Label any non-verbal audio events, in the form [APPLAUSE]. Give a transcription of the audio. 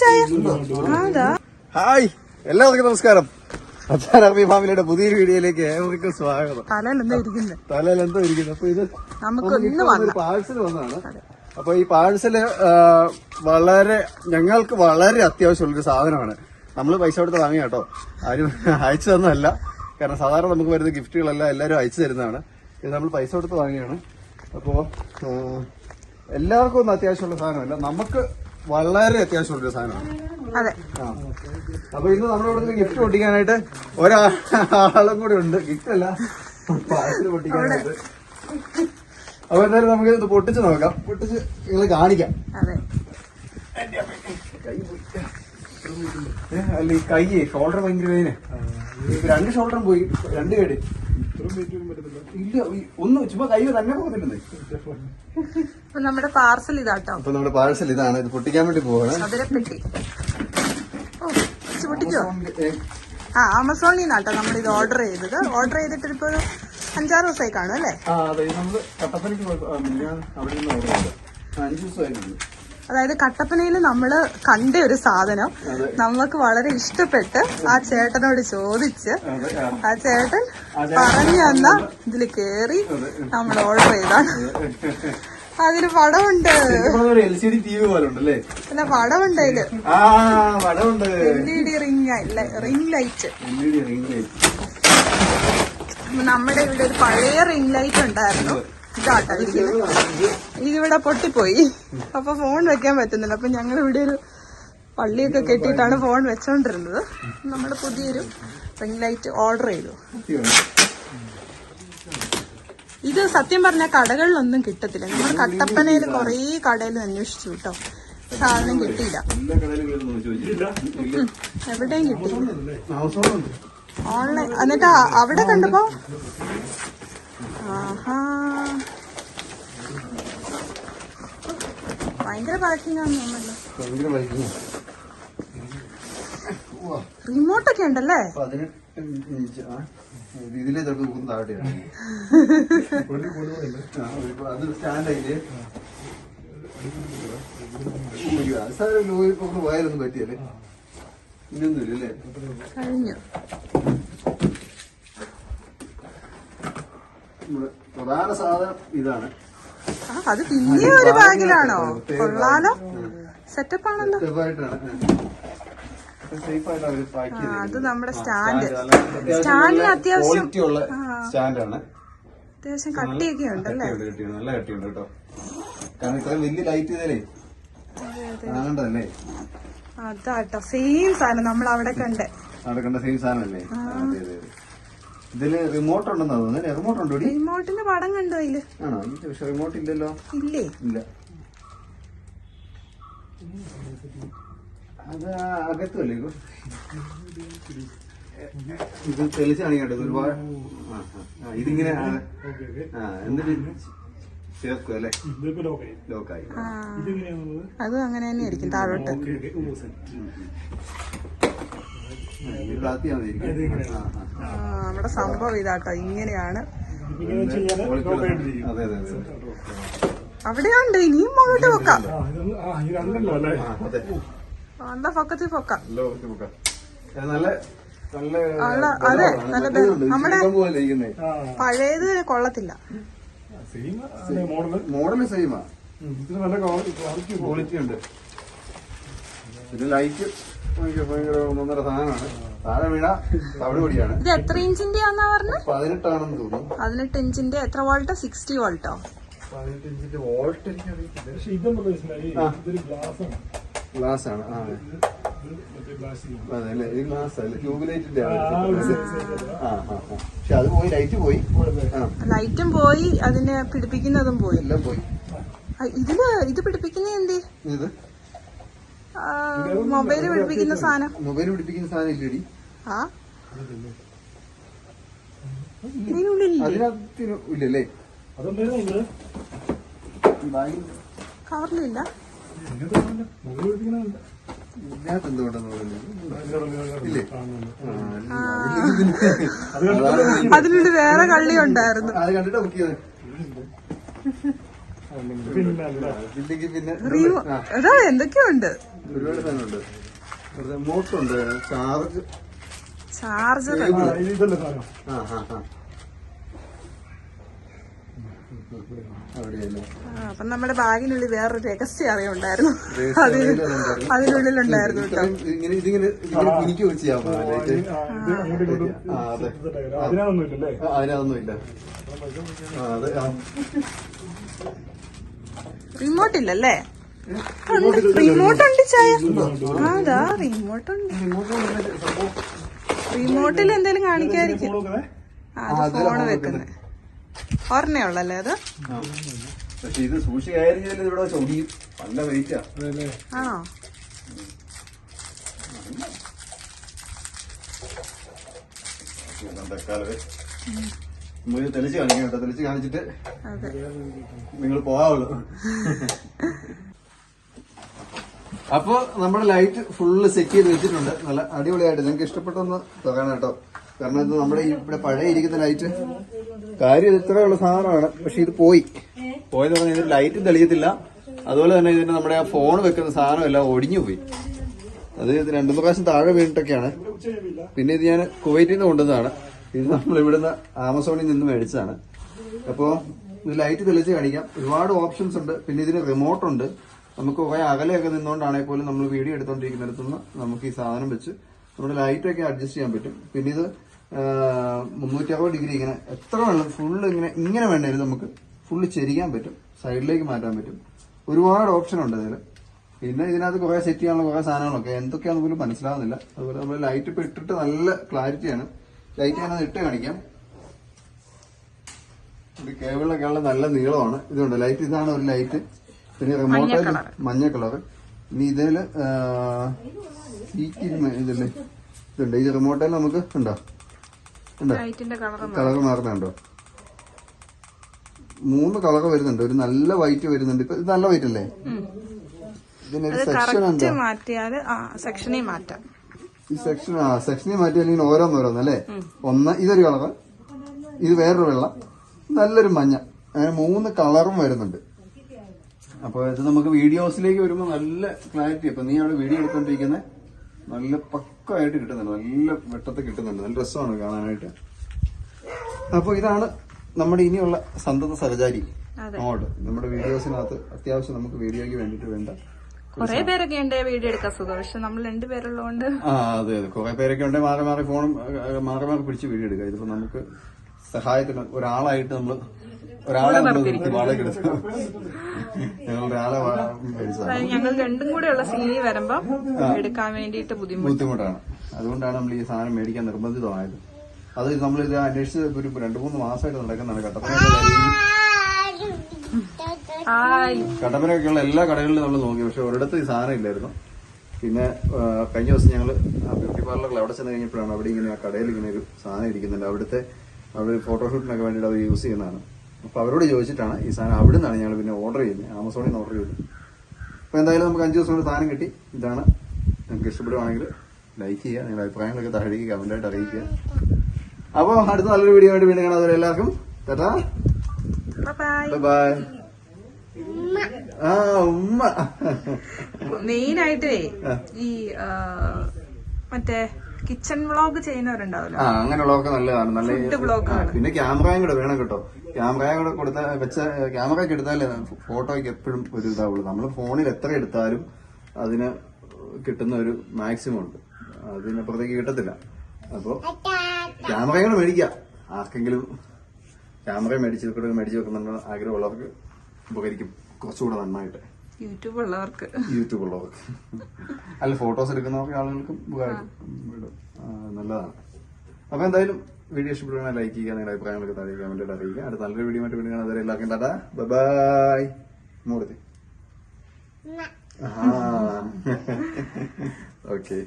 ചായ? അതാ ഹായ് എല്ലാവർക്കും നമസ്കാരം. അച്ഛനമ്മി ഫാമിലിയുടെ പുതിയൊരു വീഡിയോയിലേക്ക് ഏവർക്കും സ്വാഗതം. തലയിൽ എന്താ ഇരിക്കുന്നത് ഇരിക്കുന്നു? അപ്പൊ ഇത് നമുക്ക് പാഴ്സൽ വന്നതാണ്. അപ്പൊ ഈ പാഴ്സൽ വളരെ ഞങ്ങൾക്ക് വളരെ അത്യാവശ്യമുള്ളൊരു സാധനമാണ്. നമ്മൾ പൈസ കൊടുത്ത് വാങ്ങിയ കേട്ടോ. ആരും അയച്ചു തന്നതല്ല. കാരണം സാധാരണ നമുക്ക് വരുന്ന ഗിഫ്റ്റുകളെല്ലാം എല്ലാവരും അയച്ചു തരുന്നതാണ്. ഇത് നമ്മൾ പൈസ കൊടുത്ത് വാങ്ങിയാണ്. അപ്പോൾ എല്ലാവർക്കും ഒന്നും അത്യാവശ്യമുള്ള സാധനമല്ല. നമുക്ക് വളരെ അത്യാവശ്യമുള്ളൊരു സാധനമാണ്. അതെ. അപ്പൊ ഇന്ന് നമ്മുടെ ഇവിടെ ഗിഫ്റ്റ് പൊട്ടിക്കാനായിട്ട് ഒരാളും കൂടെ ഉണ്ട്. ഗിഫ്റ്റ് അല്ല. പാഴ്സൽ പൊട്ടിക്കാനായിട്ട്. അപ്പൊ എന്തായാലും നമുക്ക് ഇത് പൊട്ടിച്ച് നോക്കാം. പൊട്ടിച്ച് നിങ്ങൾ കാണിക്കാം. അല്ല ഈ കൈ ഷോൾഡർ ഭയങ്കര വേദന രണ്ട് ഷോൾഡറും പോയി. രണ്ട് കേട്. ഇല്ല ഒന്ന് ചുമ്മാ കൈ തന്നെ അപ്പൊ നമ്മുടെ പാർസൽ ഇതാട്ടോ. അപ്പൊ നമ്മുടെ പാർസൽ ഇതാണ്. ഇത് പൊട്ടിക്കാൻ വേണ്ടി പോവാണ്. അതിരപ്പെട്ടി ഓ പൊട്ടിക്കോ ആ ആമസോണിൽ നിന്നാട്ടോ നമ്മൾ ഇത് ഓർഡർ ചെയ്തത്. ഓർഡർ ചെയ്തിട്ട് ഇപ്പൊ ഒരു അഞ്ചാറ് ദിവസമായി കാണും അല്ലേ? അഞ്ച് ദിവസമായിരുന്നു അതായത് കട്ടപ്പനയിൽ നമ്മൾ കണ്ട ഒരു സാധനം നമ്മൾക്ക് നമുക്ക് വളരെ ഇഷ്ടപ്പെട്ട് ആ ചേട്ടനോട് ചോദിച്ച് ആ. ചേട്ടൻ പറഞ്ഞു തന്ന ഇതിൽ കേറി നമ്മൾ ഓർഡർ ചെയ്താണ്. അതിന് പടമുണ്ട്. പിന്നെ പടമുണ്ട് അതിൽ. എൽ ഇ ഡി റിംഗ് അല്ലേ റിംഗ് ലൈറ്റ് നമ്മുടെ ഇവിടെ ഒരു പഴയ റിംഗ് ലൈറ്റ് ഉണ്ടായിരുന്നു. ഇതാട്ടോ. ഇതിവിടെ പൊട്ടിപ്പോയി. അപ്പൊ ഫോൺ വെക്കാൻ പറ്റുന്നില്ല. അപ്പൊ ഞങ്ങൾ ഇവിടെ ഒരു പള്ളിയൊക്കെ കെട്ടിയിട്ടാണ് ഫോൺ വെച്ചോണ്ടിരുന്നത്. നമ്മുടെ പുതിയൊരു റിംഗ് ലൈറ്റ് ഓർഡർ ചെയ്തു. ഇത് സത്യം പറഞ്ഞ കടകളിലൊന്നും കിട്ടത്തില്ല. നമ്മൾ കട്ടപ്പനയിൽ കുറേ കടയിൽ അന്വേഷിച്ചു കേട്ടോ. സാധനം കിട്ടിയില്ല. എവിടെയും കിട്ടിയില്ല ആമസോണുണ്ട് ഓൺലൈൻ എന്നിട്ട് അവിടെ കണ്ടപ്പോ ഭയങ്കര തോന്നുന്നല്ലോ. റിമോട്ടൊക്കെ ഉണ്ടല്ലേ? ഇതിലെ താഴെയാണ് അത് സ്റ്റാൻഡായില്ലേ പോയാലൊന്നും പറ്റിയല്ലേ? ഇനിയൊന്നുമില്ല അല്ലേ കഴിഞ്ഞു. പ്രധാന സാധനം ഇതാണ്. ആ അത് പിന്നെ ഒരു ബാഗിലാണോ? കൊള്ളാലോ. സെറ്റപ്പ് ആണല്ലോ അത് നമ്മുടെ സ്റ്റാൻഡ്. സ്റ്റാൻഡിന് അത്യാവശ്യം സ്റ്റാൻഡാണ്. അത്യാവശ്യം കട്ടിയൊക്കെ ഉണ്ടല്ലേ നല്ല കട്ടിയുണ്ട് കേട്ടോ. കാരണം ഇത്രയും വലിയ ലൈറ്റ് ചെയ്താലേ കാണണ്ടല്ലേ അതാട്ടോ സെയിം സാധനം നമ്മൾ അവിടെ കണ്ടേ അവിടെ കണ്ട സെയിം അതെ അതെ. ഇതിൽ റിമോട്ട് ഉണ്ടെന്നാ തോന്നുന്നു റിമോട്ട് ഉണ്ടോ റിമോട്ടിന്റെ പടം കണ്ടോ അതിൽ? ആണോ? ഇത് പക്ഷെ റിമോട്ട് ഇല്ലല്ലോ. ഇല്ലേ? ഇല്ല. അത് അകത്തുമല്ലേ ഇത്? തെളിച്ച് കാണിക്കട്ടെ ഒരുപാട്. ഇതിങ്ങനെ ആ, ആ എന്നിട്ട് ചേർക്കും അല്ലേ? ലോക്കായി. അത് അങ്ങനെ തന്നെ ആയിരിക്കും താഴോട്ട് ഇത് താത്തിയാ മതി ഇരിക്കാൻ. ആ, ആ. ആ, നമ്മുടെ സംഭവം ഇതാട്ടോ ഇങ്ങനെയാണ്. അതെ അതെ അതെ. അവിടെയുണ്ട് ഇനിയും മുകളിലോട്ട് പൊക്കാം. നല്ല പൊക്കത്തിൽ പൊക്കാം? നല്ല. നല്ല നല്ല നല്ല-. അതെ, നല്ല നമ്മുടെ- പഴയത് കൊള്ളത്തില്ല. മോഡൽ? സെയിമാ ക്വാളിറ്റി ഉണ്ട്. പിന്നെ ലൈറ്റ് ഭയങ്കര ഭയങ്കര ഒന്നൊന്നര സാധനമാണ്. താഴെ വീണ തവിട് പൊടിയാണ്. ഇത് എത്ര ഇഞ്ചിന്റെ ആണെന്നാ പറഞ്ഞ? പതിനെട്ടാണെന്ന് തോന്നുന്നു. പതിനെട്ട് ഇഞ്ചിന്റെ എത്ര വോൾട്ടോ? സിക്സ്റ്റി വോൾട്ടോ? പതിനെട്ട് ഇഞ്ചിന്റെ വോൾട്ട് ഗ്ലാസ് ആണ് ആ അതെ അല്ലേ? ഗ്ലാസ് അല്ലേ പക്ഷെ പോയി. ലൈറ്റ് പോയി. ലൈറ്റും പോയി. അതിനെ പിടിപ്പിക്കുന്നതും പോയി. എല്ലാം പോയി. ഇതിൽ ഇത് പിടിപ്പിക്കുന്ന എന്തേ? ഇത് മൊബൈൽ പിടിപ്പിക്കുന്ന സാധനം. മൊബൈൽ പിടിപ്പിക്കുന്ന സാധനം ഇല്ലടി? ആ? ഇല്ലല്ലേ? കവറിലില്ല. അതിലൊരു വേറെ കള്ളി ഉണ്ടായിരുന്നു. അത് കണ്ടിട്ട് ബുക്ക് ചെയ്തത് എന്തൊക്കെയുണ്ട്? ഒരുപാട് സാധനമുണ്ട് റിമോട്ടുണ്ട് ചാർജ്. ചാർജർ അപ്പൊ നമ്മുടെ ബാഗിനുള്ളിൽ വേറൊരു രഹസ്യം അറിയുണ്ടായിരുന്നു അതിനുള്ളിലുണ്ടായിരുന്നു കേട്ടോ. ഇത്രയും ഇങ്ങനെ ഇതിങ്ങനെ ഇതിങ്ങനെ കുനിക്കുകയും ചെയ്യാം ലൈറ്റ് ഇത് അങ്ങോട്ടും ഇങ്ങോട്ടും ആ അതെ. അതിനൊന്നും ഇല്ലല്ലേ ആ, അതിനതൊന്നും ഇല്ല. ആ അതെ ആ. റിമോട്ട് ഇല്ലല്ലേ ഉണ്ട് റിമോട്ട് ഉണ്ട് ചായ. അതാ റിമോട്ട് ഉണ്ട്. റിമോട്ടിൽ എന്തെങ്കിലും കാണിക്കാതിരിക്കും അത് ഫോണ് വെക്കുന്നത്. ഓർമ്മ ഉള്ളല്ലേ അത്. പക്ഷെ ഇത് സൂക്ഷിക്കായിരിക്കും ഇവിടെ ചൊടിയും നല്ല വെയിറ്റാ ആണോ? തെളിച്ച് കാണിക്കാം തെളിച്ച് കാണിച്ചിട്ട് അതെ. നിങ്ങൾ പോകാവുള്ളൂ. [LAUGHS] അപ്പൊ നമ്മുടെ ലൈറ്റ് ഫുള്ള് സെറ്റ് ചെയ്ത് വെച്ചിട്ടുണ്ട്. നല്ല അടിപൊളിയായിട്ട്. നിങ്ങൾക്ക് ഇഷ്ടപ്പെട്ടൊന്ന് പറയണം കേട്ടോ. കാരണം ഇത് നമ്മുടെ ഇവിടെ പഴയ ഇരിക്കുന്ന ലൈറ്റ് കാര്യം ഇത് ഇത്രയുള്ള സാധനമാണ്. പക്ഷെ ഇത് പോയി. പോയെന്ന് പറഞ്ഞാൽ ഇതിന് ലൈറ്റും തെളിയത്തില്ല. അതുപോലെ തന്നെ ഇതിന് നമ്മുടെ ആ ഫോൺ വെക്കുന്ന സാധനം എല്ലാം ഒടിഞ്ഞു പോയി. അത് ഇത് രണ്ടു പ്രാവശ്യം താഴെ വീണിട്ടൊക്കെയാണ്. പിന്നെ ഇത് ഞാൻ കുവൈറ്റിൽ നിന്ന് കൊണ്ടുവന്നതാണ്. ഇത് നമ്മൾ ഇവിടുന്ന് ആമസോണിൽ നിന്ന് മേടിച്ചതാണ്. അപ്പോൾ ലൈറ്റ് തെളിച്ച് കാണിക്കാം. ഒരുപാട് ഓപ്ഷൻസ് ഉണ്ട്. പിന്നെ ഇതിന് റിമോട്ട് ഉണ്ട്. നമുക്ക് കുറെ അകലെയൊക്കെ നിന്നുകൊണ്ടാണെങ്കിൽ പോലും നമ്മൾ വീഡിയോ എടുത്തോണ്ടിരിക്കുന്നിടത്തുനിന്ന് നമുക്ക് ഈ സാധനം വെച്ച് നമ്മുടെ ലൈറ്റൊക്കെ അഡ്ജസ്റ്റ് ചെയ്യാൻ പറ്റും. പിന്നെ ഇത് മുന്നൂറ്റി അറുപത് ഡിഗ്രി ഇങ്ങനെ എത്ര വേണം ഫുള്ള് ഇങ്ങനെ ഇങ്ങനെ വേണേലും നമുക്ക് ഫുള്ള് ചെരിക്കാൻ പറ്റും. സൈഡിലേക്ക് മാറ്റാൻ പറ്റും. ഒരുപാട് ഓപ്ഷൻ ഉണ്ട് അതിൽ പിന്നെ ഇതിനകത്ത് കുറെ സെറ്റ് ചെയ്യാനുള്ള കുറേ സാധനങ്ങളൊക്കെ. എന്തൊക്കെയാണെന്ന് പോലും മനസ്സിലാവുന്നില്ല. അതുപോലെ നമ്മൾ ലൈറ്റ് ഇപ്പം ഇട്ടിട്ട് നല്ല ക്ലാരിറ്റിയാണ് ലൈറ്റ് ഞാനത് ഇട്ട് കാണിക്കാം. ഇത് കേബിളിലൊക്കെ ഉള്ള നല്ല നീളമാണ്. ഇതുണ്ട്. ലൈറ്റ് ഇതാണ് ഒരു ലൈറ്റ് പിന്നെ റിമോട്ട് മഞ്ഞ കളർ ഇനി ഇതിൽ സീറ്റിൽ ഇതല്ലേ ഇതുണ്ട്. ഈ റിമോട്ടിൽ നമുക്ക് ഉണ്ടോ? ഉണ്ടോ? കളർ കളർ മാറുന്നുണ്ടോ? മൂന്ന് കളർ വരുന്നുണ്ട്. ഒരു നല്ല വൈറ്റ് വരുന്നുണ്ട്. ഇപ്പൊ ഇത് നല്ല വൈറ്റ് അല്ലേ? ഇതിനൊരു സെക്ഷൻ കറക്റ്റ് എന്താ മാറ്റിയാൽ ആ സെക്ഷനിൽ മാറ്റാം. ഈ സെക്ഷൻ ആ സെക്ഷനിൽ മാറ്റിയാൽ ഇങ്ങനെ ഓരോന്നോരോന്ന് അല്ലേ? ഒന്ന് ഇതൊരു കളറ് ഇത് വേറൊരു വെള്ള. നല്ലൊരു മഞ്ഞ. അങ്ങനെ മൂന്ന് കളറും വരുന്നുണ്ട്. അപ്പൊ ഇത് നമുക്ക് വീഡിയോസിലേക്ക് വരുമ്പോൾ നല്ല ക്ലാരിറ്റി അപ്പൊ നീ അവിടെ വീഡിയോ എടുത്തോണ്ടിരിക്കുന്നത് നല്ല പക്കമായിട്ട് കിട്ടുന്നുണ്ട്. നല്ല വെട്ടത്തെ കിട്ടുന്നുണ്ട്. നല്ല രസമാണ് കാണാനായിട്ട്. അപ്പൊ ഇതാണ് നമ്മുടെ ഇനിയുള്ള സന്തത സഹചാരി അങ്ങോട്ട്. നമ്മുടെ വീഡിയോസിനകത്ത് അത്യാവശ്യം നമുക്ക് വീഡിയോയ്ക്ക് വേണ്ടിട്ട് വേണ്ട. കൊറേ പേരൊക്കെ ഉണ്ട് വീഡിയോ എടുക്കാൻ സുഖം. പക്ഷെ നമ്മൾ രണ്ടുപേരുള്ളതുകൊണ്ട് ആ അതെ അതെ. കുറെ പേരൊക്കെ ഉണ്ട് മാറി മാറി ഫോണും മാറി മാറി പിടിച്ച് വീഡിയോ എടുക്കുക. ഇതിപ്പോ നമുക്ക് സഹായത്തിന് ഒരാളായിട്ട് നമ്മൾ ഒരാളെ ഞങ്ങൾ ഒരാളെ രണ്ടും കൂടെ ഉള്ള സീനി വരുമ്പോ എടുക്കാൻ വേണ്ടിയിട്ട് ബുദ്ധിമുട്ടാണ്. അതുകൊണ്ടാണ് നമ്മൾ ഈ സാധനം മേടിക്കാൻ നിർബന്ധിതമായത്. അത് നമ്മൾ ഇത് അന്വേഷിച്ച് ഒരു രണ്ടു മൂന്ന് മാസമായിട്ട് നടക്കുന്നതാണ്. കട്ടപ്പന കട്ടപ്പനൊക്കെയുള്ള എല്ലാ കടകളിലും നമ്മൾ നോക്കി. പക്ഷെ ഒരിടത്ത് ഈ സാധനം ഇല്ലായിരുന്നു. പിന്നെ കഴിഞ്ഞ ദിവസം ഞങ്ങൾ ബ്യൂട്ടി പാർലറിൽ അവിടെ ചെന്ന് കഴിഞ്ഞപ്പോഴാണ് അവിടെ ഇങ്ങനെ ആ കടയിൽ ഇങ്ങനെ ഒരു സാധനം ഇരിക്കുന്നുണ്ട്. അവിടുത്തെ അവിടെ ഫോട്ടോഷൂട്ടിനൊക്കെ വേണ്ടിയിട്ട് അവർ യൂസ് ചെയ്യുന്നതാണ്. അപ്പൊ അവരോട് ചോദിച്ചിട്ടാണ് ഈ സാധനം അവിടെ നിന്നാണ് ഞങ്ങൾ പിന്നെ ഓർഡർ ചെയ്യുന്നത്. ആമസോണിൽ നിന്ന് ഓർഡർ ചെയ്തത് അപ്പൊ എന്തായാലും നമുക്ക് അഞ്ച് ദിവസം കൊണ്ട് സാധനം കിട്ടി. ഇതാണ് നിങ്ങൾക്ക് ഇഷ്ടപ്പെടുവാണെങ്കിൽ ലൈക്ക് ചെയ്യുക നിങ്ങളുടെ അഭിപ്രായങ്ങളൊക്കെ താഴേക്ക് കമന്റായിട്ട് അറിയിക്കുക. അപ്പോൾ അടുത്ത നല്ലൊരു വീഡിയോ ആയിട്ട് വീണ്ടും കാണാം. അതുവരെ എല്ലാവർക്കും ടാറ്റാ. ബൈ ബൈ ആ ഉമ്മ. മെയിൻ ആയിട്ടേ ഈ മറ്റേ കിച്ചൺ വ്ളോഗ് ചെയ്യുന്നവരുണ്ടാവല്ലോ. ആ അങ്ങനെയുള്ളതൊക്കെ നല്ലതാണ്. നല്ല Food vlog ആ, പിന്നെ ക്യാമറയും കൂടെ വേണം കേട്ടോ. ക്യാമറയും കൂടെ കൊടുത്ത വെച്ച ക്യാമറ ഒക്കെ എടുത്താലേ ഫോട്ടോയ്ക്ക് എപ്പോഴും ഒരു ഇതാവുള്ളൂ. നമ്മൾ ഫോണിൽ എത്ര എടുത്താലും അതിന് കിട്ടുന്ന ഒരു മാക്സിമം ഉണ്ട്. അതിനപ്പുറത്തേക്ക് കിട്ടത്തില്ല. അപ്പോൾ ക്യാമറയും കൂടെ മേടിക്കാം. ആർക്കെങ്കിലും ക്യാമറ മേടിച്ച് കൂടെ മേടിച്ച് വെക്കണമെന്ന് ആഗ്രഹമുള്ളവർക്ക് ഉപകരിക്കും. കുറച്ചുകൂടെ നന്നായിട്ട്. യൂട്യൂബ് ഉള്ളവർക്ക്. യൂട്യൂബ് ഉള്ളവർക്ക്. അല്ല ഫോട്ടോസ് എടുക്കുന്നവർക്ക് ആളുകൾക്കും ഉപകാരം. നല്ലതാണ്. അപ്പൊ എന്തായാലും വീഡിയോ ഇഷ്ടപ്പെടുകയാണെങ്കിൽ ലൈക്ക് ചെയ്യുക നിങ്ങളുടെ അഭിപ്രായങ്ങളൊക്കെ താഴെ കമന്റായിട്ട് അറിയിക്കുക. അടുത്ത നല്ലൊരു വീഡിയോ ആയിട്ട് വീണ്ടും കാണാൻ അതുവരെ എല്ലാവർക്കും ടാറ്റാ. ബൈ മൂടത്തി. ആ ഓക്കെ